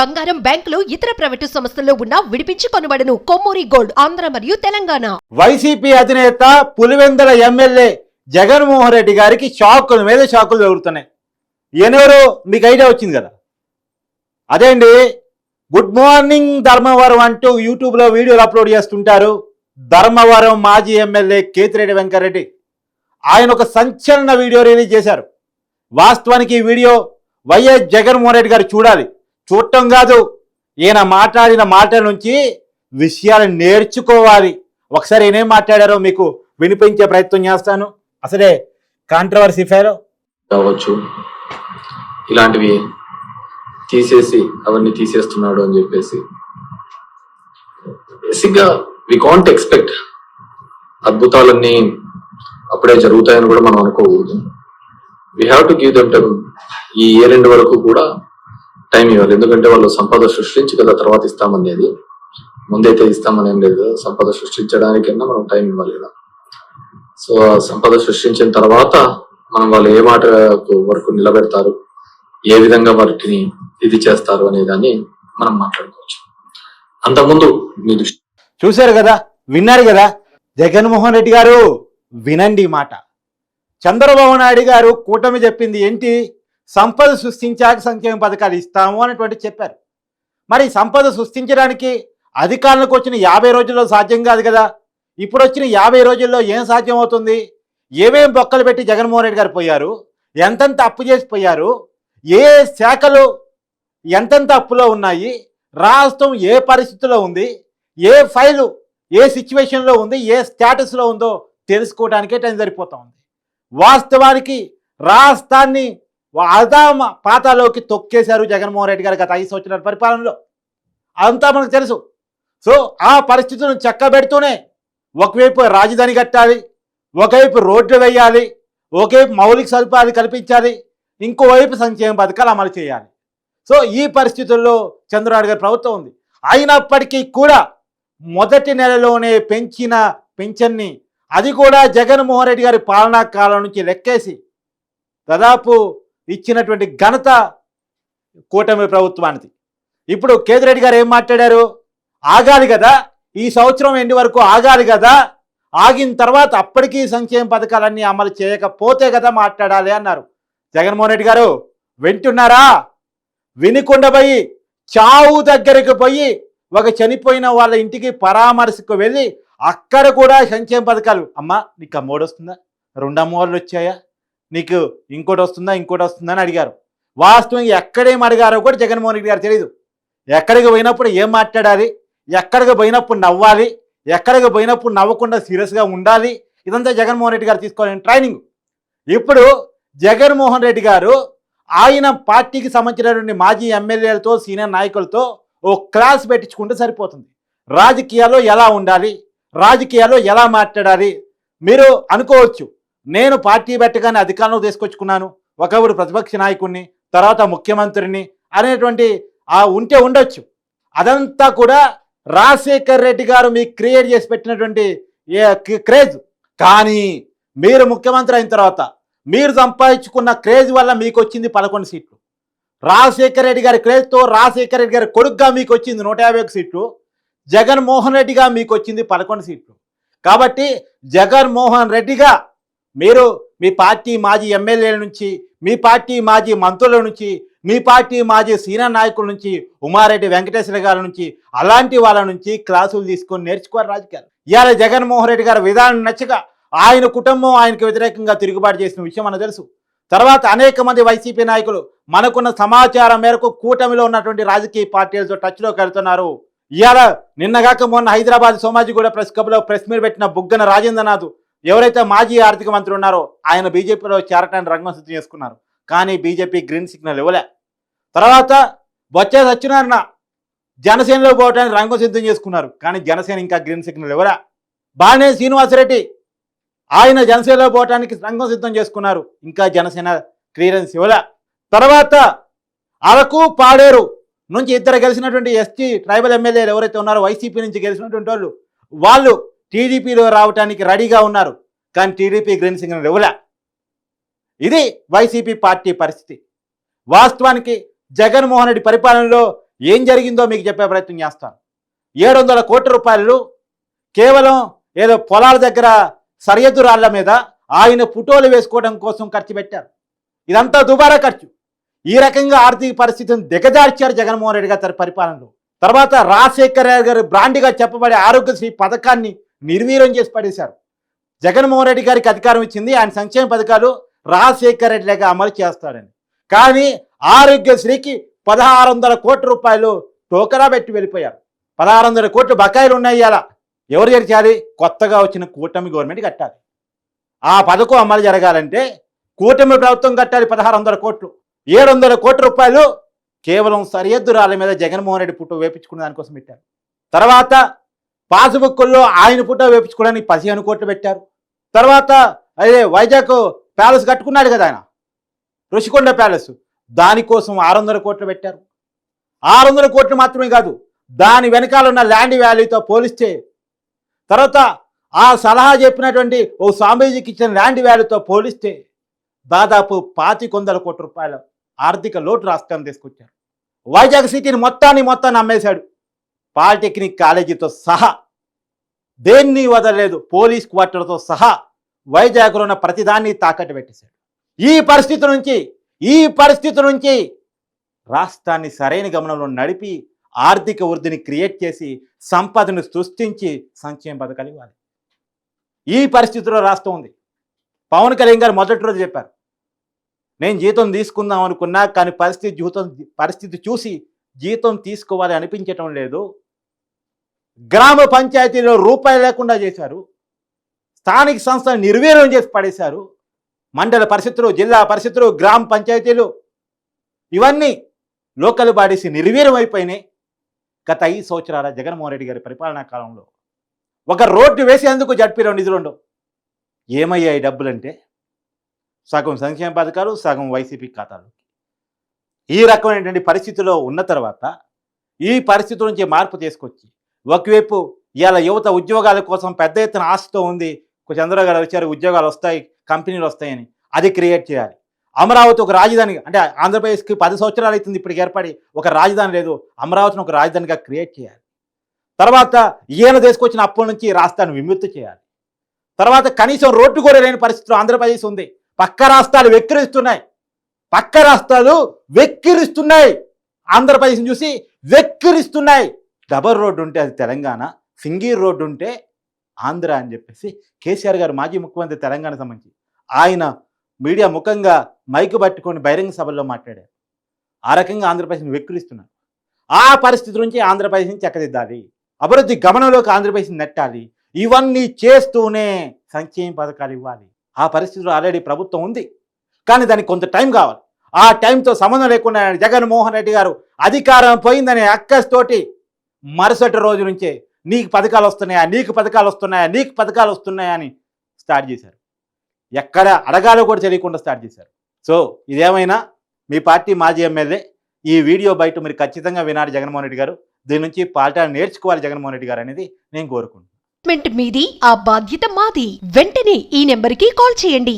బంగారం బ్యాంకులు ఇతర ప్రైవేటు సంస్థల్లో ఉన్న విడిపించి కొనబడను కొమ్మూరి గోల్డ్ ఆంధ్ర మరియు తెలంగాణ. వైసీపీ అధినేత పులివెందల ఎమ్మెల్యే జగన్మోహన్ రెడ్డి గారికి షాకుల మీద షాకులు జరుగుతున్నాయి ఈయనెవరు? మీకు ఐడియా వచ్చింది కదా? అదే అండి గుడ్ మార్నింగ్ ధర్మవరం అంటూ యూట్యూబ్లో వీడియోలు అప్లోడ్ చేస్తుంటారు ధర్మవరం మాజీ ఎమ్మెల్యే కేతిరెడ్డి వెంకరెడ్డి ఆయన ఒక సంచలన వీడియో రిలీజ్ చేశారు. వాస్తవానికి ఈ వీడియో వైఎస్ జగన్మోహన్ రెడ్డి గారు చూడాలి. చూడటం కాదు. ఈయన మాట్లాడిన మాటల నుంచి విషయాలు నేర్చుకోవాలి. ఒకసారి ఏనేం మాట్లాడారో మీకు వినిపించే ప్రయత్నం చేస్తాను. అసలే కాంట్రవర్సీ ఫేలో కావచ్చు. ఇలాంటివి తీసేసి అవన్నీ తీసేస్తున్నాడు అని చెప్పేసి. బేసిక్గా వి కాంట్ ఎక్స్పెక్ట్ అద్భుతాలన్నీ అప్పుడే జరుగుతాయని కూడా మనం అనుకోకూడదు. We have to give them time ఈ ఇయర్ ఎండ్ వరకు కూడా టైం ఇవ్వాలి. ఎందుకంటే వాళ్ళు సంపద సృష్టించి కదా తర్వాత ఇస్తామనేది ముందైతే ఇస్తామనేం ఏం లేదు. సంపద సృష్టించడానికైనా మనం టైం ఇవ్వాలి కదా. సో ఆ సంపద సృష్టించిన తర్వాత మనం వాళ్ళు ఏ మాట వరకు నిలబెడతారు ఏ విధంగా వాటిని ఇది చేస్తారు అనే దాన్ని మనం మాట్లాడుకోవచ్చు. అంతకుముందు మీ దృష్టి చూశారు కదా? విన్నారు కదా? జగన్మోహన్ రెడ్డి గారు వినండి మాట. చంద్రబాబు నాయుడు గారు కూటమి చెప్పింది ఏంటి? సంపద సృష్టించాక సంక్షేమ పథకాలు ఇస్తాము అనేటువంటి చెప్పారు. మరి సంపద సృష్టించడానికి అధికారులకు వచ్చిన యాభై రోజుల్లో సాధ్యం కాదు కదా? ఇప్పుడు వచ్చిన యాభై రోజుల్లో ఏం సాధ్యం అవుతుంది? ఏమేం బొక్కలు పెట్టి జగన్మోహన్ రెడ్డి గారు పోయారు? ఎంతెంత అప్పు చేసి పోయారు? ఏ శాఖలు ఎంతెంత అప్పులో ఉన్నాయి? రాష్ట్రం ఏ పరిస్థితిలో ఉంది? ఏ ఫైలు ఏ సిచ్యువేషన్లో ఉంది? ఏ స్టేటస్లో ఉందో తెలుసుకోవడానికే టైం సరిపోతా ఉంది. వాస్తవానికి రాష్ట్రాన్ని అదామ పాతాలోకి తొక్కేశారు జగన్మోహన్ రెడ్డి గారు గత ఐదు సంవత్సరాల పరిపాలనలో. అంతా మనకు తెలుసు. సో ఆ పరిస్థితులను చక్కబెడుతూనే ఒకవైపు రాజధాని కట్టాలి ఒకవైపు రోడ్లు వేయాలి ఒకవైపు మౌలిక సదుపాయాలు కల్పించాలి ఇంకోవైపు సంక్షేమ పథకాలు అమలు చేయాలి. సో ఈ పరిస్థితుల్లో చంద్రబాబు గారి ప్రభుత్వం ఉంది. అయినప్పటికీ కూడా మొదటి నెలలోనే పెంచిన పెన్షన్ని అది కూడా జగన్మోహన్ రెడ్డి గారి పాలనా కాలం నుంచి లెక్కేసి దాదాపు ఇచ్చినటువంటి ఘనత కూటమి ప్రభుత్వానికి ఇప్పుడు కేతిరెడ్డి గారు ఏం మాట్లాడారు? ఆగాలి కదా. ఈ సంవత్సరం ఎండి వరకు ఆగాలి కదా. ఆగిన తర్వాత అప్పటికీ సంక్షేమ పథకాలన్నీ అమలు చేయకపోతే కదా మాట్లాడాలి అన్నారు. జగన్మోహన్ రెడ్డి గారు వింటున్నారా? వినికుండా పోయి చావు దగ్గరికి పోయి ఒక చనిపోయిన వాళ్ళ ఇంటికి పరామర్శకు వెళ్ళి అక్కడ కూడా సంక్షేమ పథకాలు. అమ్మా నీకు అమ్మోడు వస్తుందా రెండు అమ్మవాళ్ళు వచ్చాయా? నీకు ఇంకోటి వస్తుందా ఇంకోటి వస్తుందా అని అడిగారు. వాస్తవం ఎక్కడేం అడిగారో కూడా జగన్మోహన్ రెడ్డి గారు తెలియదు ఎక్కడికి పోయినప్పుడు ఏం మాట్లాడాలి ఎక్కడికి పోయినప్పుడు నవ్వాలి ఎక్కడికి పోయినప్పుడు నవ్వకుండా సీరియస్గా ఉండాలి ఇదంతా జగన్మోహన్ రెడ్డి గారు తీసుకోవాలని ట్రైనింగ్. ఇప్పుడు జగన్మోహన్ రెడ్డి గారు ఆయన పార్టీకి సంబంధించినటువంటి మాజీ ఎమ్మెల్యేలతో సీనియర్ నాయకులతో ఓ క్లాస్ పెట్టించుకుంటే సరిపోతుంది. రాజకీయాల్లో ఎలా ఉండాలి రాజకీయాల్లో ఎలా మాట్లాడాలి మీరు అనుకోవచ్చు. నేను పార్టీ పెట్టగానే అధికారంలో తీసుకొచ్చుకున్నాను. ఒకప్పుడు ప్రతిపక్ష నాయకుడిని తర్వాత ముఖ్యమంత్రిని అనేటువంటి ఆ ఉంటే ఉండొచ్చు. అదంతా కూడా రాజశేఖర్ రెడ్డి గారు మీకు క్రియేట్ చేసి పెట్టినటువంటి క్రేజ్. కానీ మీరు ముఖ్యమంత్రి అయిన తర్వాత మీరు సంపాదించుకున్న క్రేజ్ వల్ల మీకు వచ్చింది పదకొండు సీట్లు. రాజశేఖర్ రెడ్డి గారి క్రేజ్తో రాజశేఖర్ రెడ్డి గారి కొడుకుగా మీకు వచ్చింది నూట యాభై ఒక సీట్లు. జగన్మోహన్ రెడ్డిగా మీకు వచ్చింది పదకొండు సీట్లు. కాబట్టి జగన్మోహన్ రెడ్డిగా మీరు మీ పార్టీ మాజీ ఎమ్మెల్యేల నుంచి మీ పార్టీ మాజీ మంత్రుల నుంచి మీ పార్టీ మాజీ సీనియర్ నాయకుల నుంచి ఉమారెడ్డి వెంకటేశ్వర గారి నుంచి అలాంటి వాళ్ళ నుంచి క్లాసులు తీసుకొని నేర్చుకోవాలి రాజకీయాలు. ఇవాళ జగన్మోహన్ రెడ్డి గారి విధానం నచ్చక ఆయన కుటుంబం ఆయనకు వ్యతిరేకంగా తిరుగుబాటు చేసిన విషయం మనకు తెలుసు. తర్వాత అనేక మంది వైసీపీ నాయకులు మనకున్న సమాచారం మేరకు కూటమిలో ఉన్నటువంటి రాజకీయ పార్టీలతో టచ్లోకి వెళ్తున్నారు. ఇవాళ నిన్నగాక మొన్న హైదరాబాద్ సోమాజిగూడ ప్రెస్ క్లబ్లో ప్రెస్ మీట్ పెట్టిన బుగ్గన రాజేంద్రనాథ్ ఎవరైతే మాజీ ఆర్థిక మంత్రి ఉన్నారో ఆయన బీజేపీలో చేరటానికి రంగం సిద్ధం చేసుకున్నారు. కానీ బీజేపీ గ్రీన్ సిగ్నల్ ఇవ్వలే. తర్వాత బొత్స సత్యనారాయణ జనసేనలో పోవడానికి రంగం సిద్ధం చేసుకున్నారు. కానీ జనసేన ఇంకా గ్రీన్ సిగ్నల్ ఇవ్వరా బాణే శ్రీనివాసరెడ్డి ఆయన జనసేనలో పోవటానికి రంగం సిద్ధం చేసుకున్నారు. ఇంకా జనసేన క్లియరెన్స్ ఇవ్వలే. తర్వాత అరకు పాడేరు నుంచి ఇద్దరు గెలిచినటువంటి ఎస్టీ ట్రైబల్ ఎమ్మెల్యేలు ఎవరైతే ఉన్నారో వైసీపీ నుంచి గెలిచినటువంటి వాళ్ళు వాళ్ళు టీడీపీలో రావడానికి రెడీగా ఉన్నారు. కానీ టీడీపీ గ్రీన్ సిగ్నల్ ఇవ్వలే. ఇది వైసీపీ పార్టీ పరిస్థితి. వాస్తవానికి జగన్మోహన్ రెడ్డి పరిపాలనలో ఏం జరిగిందో మీకు చెప్పే ప్రయత్నం చేస్తాను. ఏడు వందల కోట్ల రూపాయలు కేవలం ఏదో పొలాల దగ్గర సరిహద్దు రాళ్ళ మీద ఆయన ఫోటోలు వేసుకోవడం కోసం ఖర్చు పెట్టారు. ఇదంతా దుబారా ఖర్చు. ఈ రకంగా ఆర్థిక పరిస్థితిని దిగజార్చారు జగన్మోహన్ రెడ్డి గారి పరిపాలనలో. తర్వాత రాజశేఖర్ రెడ్డి గారు బ్రాండ్గా చెప్పబడే ఆరోగ్యశ్రీ పథకాన్ని నిర్వీర్యం చేసి పడేశారు. జగన్మోహన్ రెడ్డి గారికి అధికారం ఇచ్చింది. ఆయన సంక్షేమ పథకాలు రాజశేఖర రెడ్డి లేక అమలు చేస్తాడని కానీ ఆరోగ్యశ్రీకి పదహారు వందల కోట్ల రూపాయలు టోకరా పెట్టి వెళ్ళిపోయారు. పదహారు వందల కోట్లు బకాయిలు ఉన్నాయి అలా ఎవరు చేర్చాలి కొత్తగా వచ్చిన కూటమి గవర్నమెంట్ కట్టాలి. ఆ పథకం అమలు జరగాలంటే కూటమి ప్రభుత్వం కట్టాలి పదహారు వందల కోట్లు. ఏడు వందల కోట్ల రూపాయలు కేవలం సరిహద్దు రాళ్ళ మీద జగన్మోహన్ రెడ్డి ఫోటో వేపించుకున్న దానికోసం పెట్టారు. తర్వాత పాస్బుక్ల్లో ఆయన ఫోటో వేపించుకోవడానికి పదిహేను కోట్లు పెట్టారు. తర్వాత అదే వైజాగ్ ప్యాలెస్ కట్టుకున్నాడు కదా ఆయన. ఋషికొండ ప్యాలెస్. దానికోసం ఆరు వందల కోట్లు పెట్టారు. ఆరు వందల కోట్లు మాత్రమే కాదు దాని వెనకాల ఉన్న ల్యాండ్ వ్యాల్యూతో పోలిస్తే తర్వాత ఆ సలహా చెప్పినటువంటి ఓ స్వామీజీకి ఇచ్చిన ల్యాండ్ వాల్యూతో పోలిస్తే దాదాపు పాతికొందల కోట్ల రూపాయల ఆర్థిక లోటు రాష్ట్రాన్ని తీసుకొచ్చారు. వైజాగ్ సిటీని మొత్తాన్ని మొత్తాన్ని అమ్మేశాడు. పాలిటెక్నిక్ కాలేజీతో సహా దేన్ని వదలలేదు పోలీస్ క్వార్టర్తో సహా వైజాగ్లో ఉన్న ప్రతిదాన్ని తాకట్టు పెట్టేశాడు. ఈ పరిస్థితి నుంచి ఈ పరిస్థితి నుంచి రాష్ట్రాన్ని సరైన గమనంలో నడిపి ఆర్థిక వృద్ధిని క్రియేట్ చేసి సంపదను సృష్టించి సంక్షేమ పథకాలు ఇవ్వాలి. ఈ పరిస్థితిలో రాష్ట్రం ఉంది. పవన్ కళ్యాణ్ గారు మొదటి రోజు చెప్పారు నేను జీతం తీసుకుందాం అనుకున్నా కానీ పరిస్థితి జీతం పరిస్థితి చూసి జీతం తీసుకోవాలి అనిపించటం లేదు. గ్రామ పంచాయతీలో రూపాయి లేకుండా చేశారు. స్థానిక సంస్థలు నిర్వీర్యం చేసి పడేశారు. మండల పరిస్థితులు జిల్లా పరిస్థితులు గ్రామ పంచాయతీలు ఇవన్నీ లోకల్ బాడీస్ నిర్వీర్యం అయిపోయినాయి. గత ఐదు సంవత్సరాల జగన్మోహన్ రెడ్డి గారి పరిపాలనా కాలంలో ఒక రోడ్డు వేసేందుకు జడ్పీలో నిధులుండవు ఏమయ్యాయి డబ్బులంటే సగం సంక్షేమ పథకాలు సగం వైసీపీ ఖాతాలు. ఈ రకమైనటువంటి పరిస్థితిలో ఉన్న తర్వాత ఈ పరిస్థితి నుంచి మార్పు తీసుకొచ్చి ఒకవైపు ఇవాళ యువత ఉద్యోగాల కోసం పెద్ద ఎత్తున ఆశతో ఉంది చంద్రబాబు గారు వచ్చారు ఉద్యోగాలు వస్తాయి కంపెనీలు వస్తాయని అది క్రియేట్ చేయాలి. అమరావతి ఒక రాజధాని అంటే ఆంధ్రప్రదేశ్కి పది సంవత్సరాలు అవుతుంది ఇప్పటికి ఏర్పడి ఒక రాజధాని లేదు అమరావతిని ఒక రాజధానిగా క్రియేట్ చేయాలి. తర్వాత ఈయన తీసుకొచ్చిన అప్పుల నుంచి రాష్ట్రాన్ని విముక్తి చేయాలి. తర్వాత కనీసం రోడ్డు కూడా లేని పరిస్థితులు ఆంధ్రప్రదేశ్ ఉంది. పక్క రాష్ట్రాలు వెక్కిరిస్తున్నాయి. పక్క రాష్ట్రాలు వెక్కిరిస్తున్నాయి. ఆంధ్రప్రదేశ్ని చూసి వెక్కిరిస్తున్నాయి. డబల్ రోడ్డు ఉంటే అది తెలంగాణ సింగీర్ రోడ్డు ఉంటే ఆంధ్ర అని చెప్పేసి కేసీఆర్ గారు మాజీ ముఖ్యమంత్రి తెలంగాణ సంబంధించి ఆయన మీడియా ముఖంగా మైకు పట్టుకొని బహిరంగ సభల్లో మాట్లాడారు. ఆ రకంగా ఆంధ్రప్రదేశ్ని వెక్కిరిస్తున్నారు. ఆ పరిస్థితి నుంచి ఆంధ్రప్రదేశ్ని చక్కదిద్దాలి. అభివృద్ధి గమనంలోకి ఆంధ్రప్రదేశ్ని నెట్టాలి. ఇవన్నీ చేస్తూనే సంక్షేమ పథకాలు ఇవ్వాలి. ఆ పరిస్థితిలో ఆల్రెడీ ప్రభుత్వం ఉంది. కానీ దానికి కొంత టైం కావాలి. ఆ టైంతో సంబంధం లేకుండా జగన్మోహన్ రెడ్డి గారు అధికారం పోయిందనే అక్కస్తోటి మరుసటి రోజు నుంచే నీకు పథకాలు వస్తున్నాయా నీకు పథకాలు వస్తున్నాయా నీకు పథకాలు వస్తున్నాయా అని స్టార్ట్ చేశారు. ఎక్కడ అడగాలో కూడా తెలియకుండా స్టార్ట్ చేశారు. సో ఇదేమైనా మీ పార్టీ మాజీ ఎమ్మెల్యే ఈ వీడియో బయట మీరు ఖచ్చితంగా వినాలి జగన్మోహన్ రెడ్డి గారు. దీని నుంచి పాల్టాన్ని నేర్చుకోవాలి జగన్మోహన్ రెడ్డి గారు అనేది నేను కోరుకుంటున్నాను. మీది ఆ బాధ్యత మాది. వెంటనే ఈ నెంబర్కి కాల్ చేయండి.